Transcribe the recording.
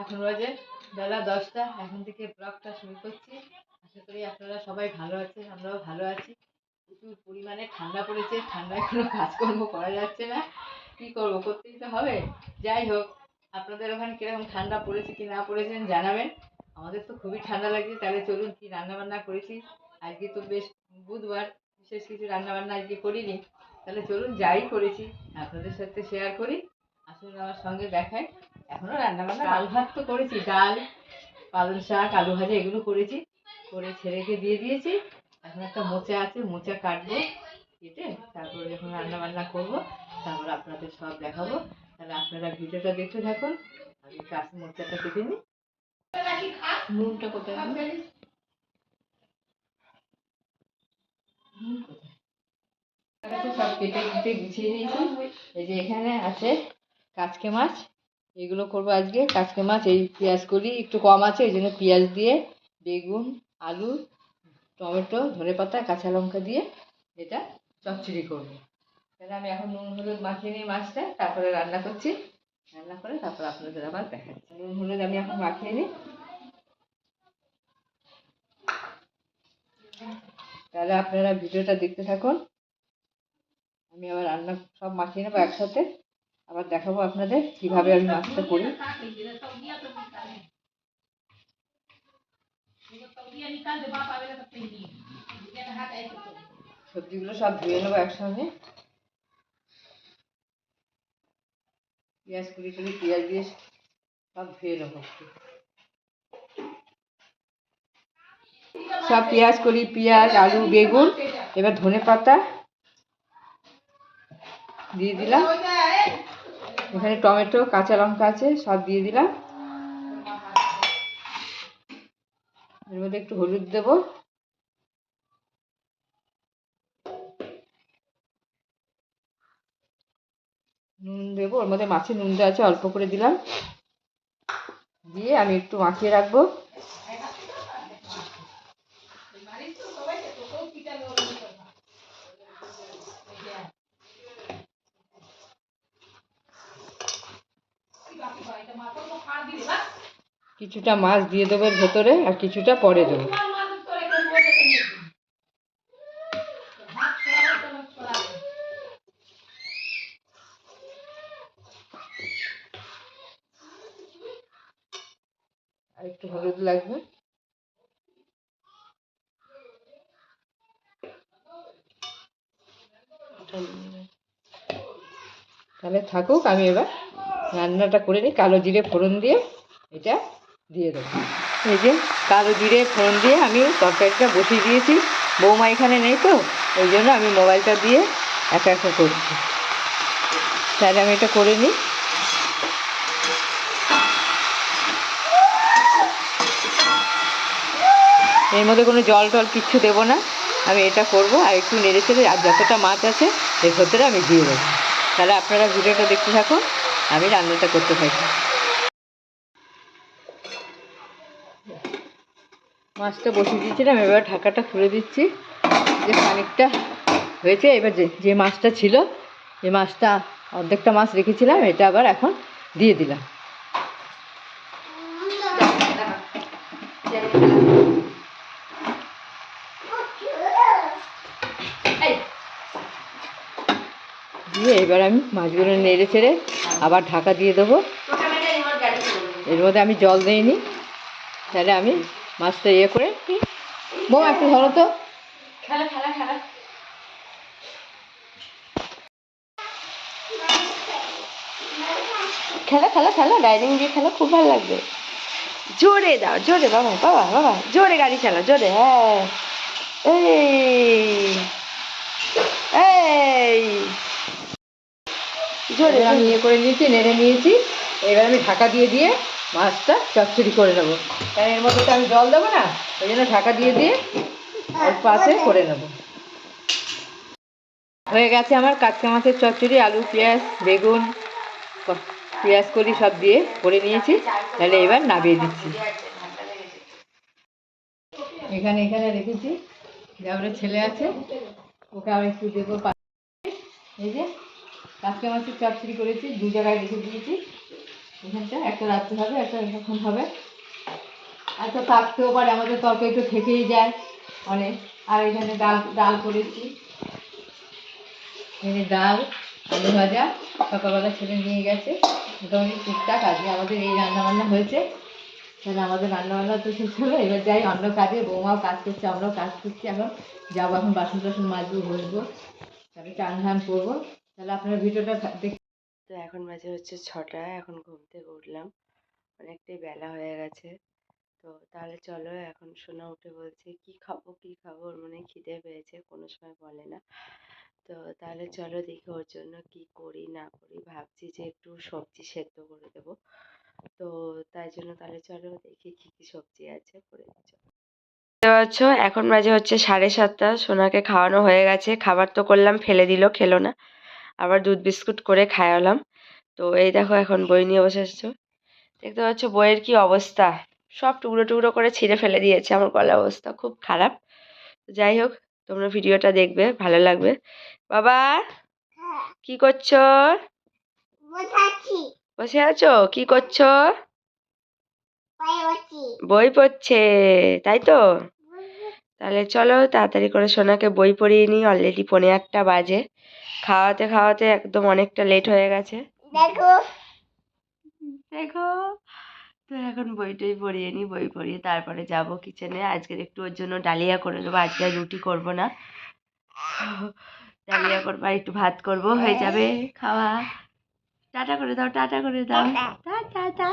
এখন বাজে বেলা দশটা। এখন থেকে ব্লগটা শুরু করছি। আশা করি আপনারা সবাই ভালো আছেন, আমরাও ভালো আছি। প্রচুর পরিমাণে ঠান্ডা পড়েছে। ঠান্ডায় কোনো কাজকর্ম করা যাচ্ছে না। কী করব, করতেই তো হবে। যাই হোক, আপনাদের ওখানে কীরকম ঠান্ডা পড়েছে, কি না পড়েছেন জানাবেন। আমাদের তো খুবই ঠান্ডা লাগছে। তাহলে চলুন কি রান্নাবান্না করেছি? আজকে তো বেশ বুধবার, বিশেষ কিছু রান্না বান্না আজকে করিনি। তাহলে চলুন যাই করেছি। আপনাদের সাথে শেয়ার করি। আসুন আমার সঙ্গে দেখায়। এখনও রান্না বান্না ডাল ভাত তো করেছি ডাল পালং শাক আলু ভাজা এগুলো করেছি। করে ছেলেকে দিয়ে দিয়েছি। এখন একটা মোচা আছে মোচা কাটবো কেটে তারপরে যখন রান্না বান্না করব তারপর আপনাদের সব দেখাবো। তাহলে আপনারা ভিডিওটা দেখতে থাকুন। আমি কাজ মোচাটা কেটে নিই। নুনটা কোথায় নুন কোথায়? সব কেটে কেটে গুছিয়ে নিয়েছি। এই যে এখানে আছে কাচকে মাছ। এগুলো করব আজকে। কাচকে মাছ, এই পেঁয়াজ করি। একটু কম আছে ওই জন্য পেঁয়াজ দিয়ে, বেগুন, আলু, টমেটো, ধনে পাতা, কাঁচা লঙ্কা দিয়ে এটা চচ্চড়ি করব। তাহলে আমি এখন নুন, হলুদ মাখিয়ে নিই মাছটা, তারপরে রান্না করছি। রান্না করে তারপর আপনাদের আবার দেখাচ্ছি। নুন, হলুদ আমি এখন মাখিয়ে নিই। তাহলে আপনারা ভিডিওটা দেখতে থাকুন। আমি আবার রান্না সব মাখিয়ে নেব একসাথে। আবার দেখাবো আপনাদের কীভাবে আমি মাছটা করি। সবজিগুলো সব ধুয়ে নেব একসঙ্গে। পেঁয়াজ কুড়ি কুড়ি, পেঁয়াজ দিয়ে সব ধুয়ে নেব সব পেঁয়াজ করি পেঁয়াজ, আলু, বেগুন, এবার ধনে পাতা দিয়ে দিলাম। এখানে টমেটো, কাঁচা লঙ্কা আছে সব দিয়ে দিলাম। এর মধ্যে একটু হলুদ দেব। নুন দেবো, ওর মধ্যে মাছের নুন দেওয়া আছে, অল্প করে দিলাম। দিয়ে আমি একটু মাখিয়ে রাখব। কিছুটা মাছ দিয়ে দেবো এর ভেতরে আর কিছুটা পরে দেবো। আর একটু হলুদ লাগবে। তাহলে থাকুক, আমি এবার রান্নাটা করে নিই। কালো জিরে ফোড়ন দিয়ে এটা দিয়ে দেবো। এই যে কালো জিরে ফোড়ন দিয়ে আমি তরকারিটা বসিয়ে দিয়েছি। বৌমা এখানে নেই তো, ওই জন্য আমি মোবাইলটা দিয়ে একা একা করছি। তাহলে আমি এটা করে নিই। এর মধ্যে কোনো জল টল কিচ্ছু দেবো না। আমি এটা করব আর একটু নেড়ে চেড়ে, আর যতটা মাছ আছে এর ভেতরে আমি দিয়ে দেবো। তাহলে আপনারা ভিডিওটা দেখতে থাকুন, আমি রান্নাটা করতে থাকি। মাছটা বসিয়ে দিয়েছিলাম, এবার ঢাকাটা খুলে দিচ্ছি। যে খানিকটা হয়েছে, এবার যে যে মাছটা ছিল, যে মাছটা অর্ধেকটা মাছ রেখেছিলাম, এটা আবার এখন দিয়ে দিলাম। দিয়ে এবার আমি মাছগুলো নেড়ে ছেড়ে আবার ঢাকা দিয়ে দেবো। এর মধ্যে আমি জল দিইনি, তাহলে আমি মাছটা ইয়ে করে বউ একটু ধরো তো। খেলা খেলা খেলা। ডাইনিং দিয়ে খেলা খুব ভালো লাগবে। জোরে দাও জোরে বাবা বাবা বাবা জোরে গাড়ি চালা জোরে হ্যাঁ। এই এই। জোরে আমি ইয়ে করে নিয়েছি নেড়ে নিয়েছি। এবার আমি ঢাকা দিয়ে দিয়ে মাছটা চচ্চড়ি করে নেব। কারণ এর মধ্যে তো আমি জল দেবো না, ওই জন্য ঢাকা দিয়ে দিয়ে অল্প আছে করে নেব। হয়ে গেছে আমার কাঁচকা মাছের চচ্চড়ি, আলু, পেঁয়াজ, বেগুন পেঁয়াজ কলি সব দিয়ে করে নিয়েছি, তাহলে এবার নামিয়ে দিচ্ছি। এখানে এখানে রেখেছি যাবরে ছেলে আছে, ওকে আমি একটু দেবো এই যে কাঁচকা মাছের চচ্চড়ি করেছি, দু জায়গায় রেখে দিয়েছি। এখানটা, একটা রাত্রে হবে, একটা এখন হবে। আর তো থাকতেও পারে, আমাদের তরকারি একটু থেকেই যায়। অনেক আর এখানে ডাল ডাল করেছি। এখানে ডাল, আলু ভাজা, সকালবেলা ছেলে নিয়ে গেছে। মোটামুটি টুকটাক আজকে আমাদের এই রান্না বান্না হয়েছে। তাহলে আমাদের রান্না বান্না তো শেষ হলো, এবার যাই অন্য কাজে। বৌমাও কাজ করছে, আমরাও কাজ করছি এখন। যাব এখন বাসন টাসন মাজবো, বসবো। তাহলে চান ধান করব। তাহলে আপনারা ভিডিওটা দেখ তো এখন বাজে হচ্ছে ছটা, এখন ঘুম থেকে উঠলাম। অনেকটাই বেলা হয়ে গেছে। তো তাহলে চলো এখন সোনা উঠে বলছে, কি খাব কি খাব? ওর মনে খিদে পেয়েছে, কোনো সময় বলে না। তো তাহলে চলো দেখি ওর জন্য কি করি, না করি। ভাবছি যে একটু সবজি সেদ্ধ করে দেবো। তো তাই জন্য তাহলে চলো দেখি কি কি সবজি আছে করে দেখতে পাচ্ছ, এখন বাজে হচ্ছে সাড়ে সাতটা। সোনাকে খাওয়ানো হয়ে গেছে। খাবার তো করলাম, ফেলে দিল, খেলো না। আবার দুধ বিস্কুট করে খাওয়ালাম। তো এই দেখো এখন বই নিয়ে বসে এসছো দেখতে পাচ্ছ বইয়ের কি অবস্থা? সব টুকরো টুকরো করে ছিঁড়ে ফেলে দিয়েছে আমার গলার অবস্থা খুব খারাপ। যাই হোক, তোমরা ভিডিওটা দেখবে, ভালো লাগবে। বাবা, কি করছ? বসে আছো? কি করছ? বই পড়ছে, তাই তো? তাহলে চলো তাড়াতাড়ি করে সোনাকে বই পড়িয়ে নিই অলরেডি পৌনে একটা বাজে। খাওয়াতে খাওয়াতে একদম অনেকটা লেট হয়ে গেছে। দেখো। দেখো। তো এখন বইটই পড়িয়ে নিই বই পড়িয়ে তারপরে যাব কিচেনে আজকের একটু ওর জন্য ডালিয়া করে দেবো আজকে আর রুটি করব না। ডালিয়া করব আর একটু ভাত করব হয়ে যাবে খাওয়া। টাটা করে দাও টাটা করে দাও। Tata tata.